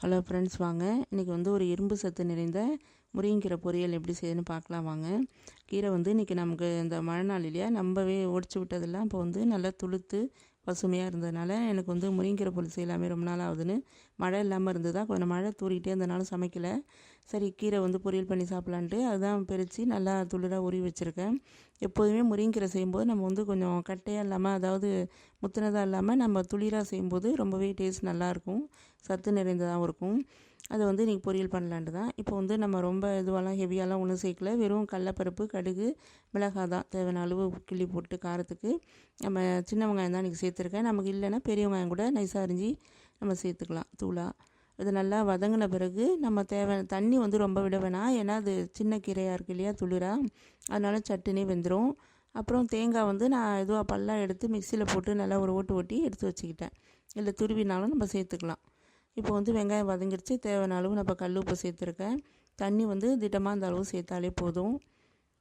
Hello friends வாங்க. இன்றைக்கி வந்து ஒரு இரும்பு சத்து நிறைந்த முருங்கீரை பொரியல் எப்படி செய்யுதுன்னு பார்க்கலாம் வாங்க. கீரை வந்து இன்றைக்கி நமக்கு இந்த மழை நாள் இல்லையா நம்பவே ஒடிச்சு விட்டதெல்லாம் இப்போ வந்து நல்லா துளுத்து பசுமையாக இருந்ததுனால எனக்கு வந்து முருங்கீரை பொருள் செய்யலாமே ரொம்ப நாள் ஆகுதுன்னு. மழை இல்லாமல் இருந்ததா கொஞ்சம் மழை தூரிகிட்டே இருந்தனால சமைக்கலை. சரி கீரை வந்து பொரியல் பண்ணி சாப்பிட்லான்ட்டு அதுதான் பிரித்து நல்லா துளிராக உருவி வச்சுருக்கேன். எப்போதுமே முருங்கீரை செய்யும்போது நம்ம வந்து கொஞ்சம் கட்டையாக இல்லாமல் அதாவது முத்தினதாக இல்லாமல் நம்ம துளிராக செய்யும்போது ரொம்பவே டேஸ்ட் நல்லாயிருக்கும் சத்து நிறைந்ததாகவும் இருக்கும். அதை வந்து இன்றைக்கி பொரியல் பண்ணலான்ட்டு தான். இப்போ வந்து நம்ம ரொம்ப இதுவெல்லாம் ஹெவியாலாம் ஒன்றும் சேர்க்கல. வெறும் கடலப்பருப்பு கடுகு மிளகாய் தான் தேவையான அளவு கிள்ளி போட்டு காரத்துக்கு. நம்ம சின்ன வெங்காயம் தான் இன்றைக்கி சேர்த்துருக்கேன். நமக்கு இல்லைன்னா பெரிய வெங்காயம் கூட நைஸாக அரிஞ்சு நம்ம சேர்த்துக்கலாம். தூளாக இது நல்லா வதங்கின பிறகு நம்ம தேவை தண்ணி வந்து ரொம்ப விட வேணாம். ஏன்னா அது சின்ன கீரையாக இருக்கு இல்லையா துளிராக அதனால சட்டுனி வெந்துடும் அப்புறம் தேங்காய் வந்து நான் எதுவாக பல்லாக எடுத்து மிக்சியில் போட்டு நல்லா ஒரு ஓட்டு ஓட்டி எடுத்து வச்சுக்கிட்டேன். இல்லை துருவினாலும் நம்ம சேர்த்துக்கலாம். இப்போ வந்து வெங்காயம் வதங்கிடுச்சு தேவையான அளவு நம்ம கல் உப்பு சேர்த்துருக்கேன். தண்ணி வந்து திட்டமாக அந்த அளவு சேர்த்தாலே போதும்.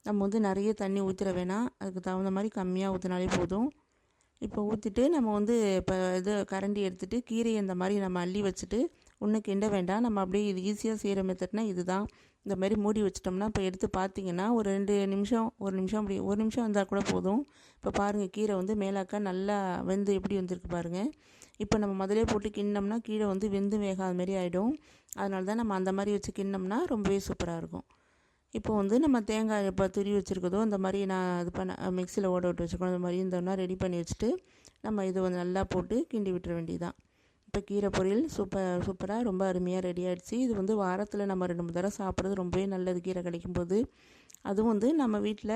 நம்ம வந்து நிறைய தண்ணி ஊற்றிட வேணாம். அதுக்கு தகுந்த மாதிரி கம்மியாக ஊற்றினாலே போதும். இப்போ ஊற்றிட்டு நம்ம வந்து இப்போ இது கரண்டி எடுத்துகிட்டு கீரையை இந்த மாதிரி நம்ம அள்ளி வச்சுட்டு ஒன்று கிண்ட வேண்டாம். நம்ம அப்படியே இது ஈஸியாக செய்கிற மெத்தட்னா இது தான் இந்த மாதிரி மூடி வச்சிட்டோம்னா இப்போ எடுத்து பார்த்தீங்கன்னா ஒரு ரெண்டு நிமிஷம் ஒரு நிமிஷம் அப்படி ஒரு நிமிஷம் வந்தால் கூட போதும். இப்போ பாருங்கள் கீரை வந்து மேலாக்கா நல்லா வெந்து எப்படி வந்திருக்கு பாருங்கள் இப்போ நம்ம முதலே போட்டு கிண்ணோம்னா கீழே வந்து வெந்து வேகாத மாதிரி ஆகிடும் அதனால தான் நம்ம அந்த மாதிரி வச்சு கிண்ணோம்னா ரொம்பவே சூப்பராக இருக்கும். இப்போ வந்து நம்ம தேங்காய் இப்போ துரி வச்சுருக்கதோ இந்த மாதிரி நான் இது பண்ண மிக்சியில் ஓட விட்டு வச்சுருக்கோம். இந்த மாதிரி இருந்தோம்னா ரெடி பண்ணி வச்சுட்டு நம்ம இதை வந்து நல்லா போட்டு கிண்டி விட்டுற வேண்டியதுதான். இப்போ கீரை பொரியல் சூப்பர் சூப்பராக ரொம்ப அருமையாக ரெடி ஆகிடுச்சு இது வந்து வாரத்தில் நம்ம ரெண்டு மூணு தடவை சாப்பிட்றது ரொம்பவே நல்லது கீரை கிடைக்கும்போது. அதுவும் வந்து நம்ம வீட்டில்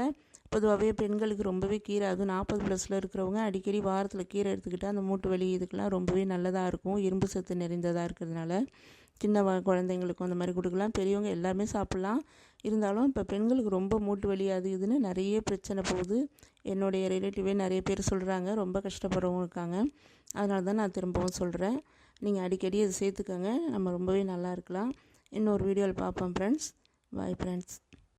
பொதுவாகவே பெண்களுக்கு ரொம்பவே கீரை அதுவும் நாற்பது ப்ளஸில் இருக்கிறவங்க அடிக்கடி வாரத்தில் கீரை எடுத்துக்கிட்டால் அந்த மூட்டு வலி இதுக்கெலாம் ரொம்பவே நல்லதாக இருக்கும். இரும்பு சத்து நிறைந்ததாக இருக்கிறதுனால சின்ன குழந்தைங்களுக்கும் அந்த மாதிரி கொடுக்கலாம். பெரியவங்க எல்லாமே சாப்பிட்லாம். இருந்தாலும் இப்போ பெண்களுக்கு ரொம்ப மூட்டு வலி அது இதுன்னு நிறைய பிரச்சனை போகுது. என்னுடைய ரிலேட்டிவே நிறைய பேர் சொல்கிறாங்க ரொம்ப கஷ்டப்படுறவங்க இருக்காங்க. அதனால தான் நான் திரும்பவும் சொல்கிறேன் நீங்கள் அடிக்கடி அதை சேர்த்துக்கோங்க. நம்ம ரொம்பவே நல்லா இருக்கலாம். இன்னொரு வீடியோவில் பார்ப்போம் ஃப்ரெண்ட்ஸ் பாய் ஃப்ரெண்ட்ஸ்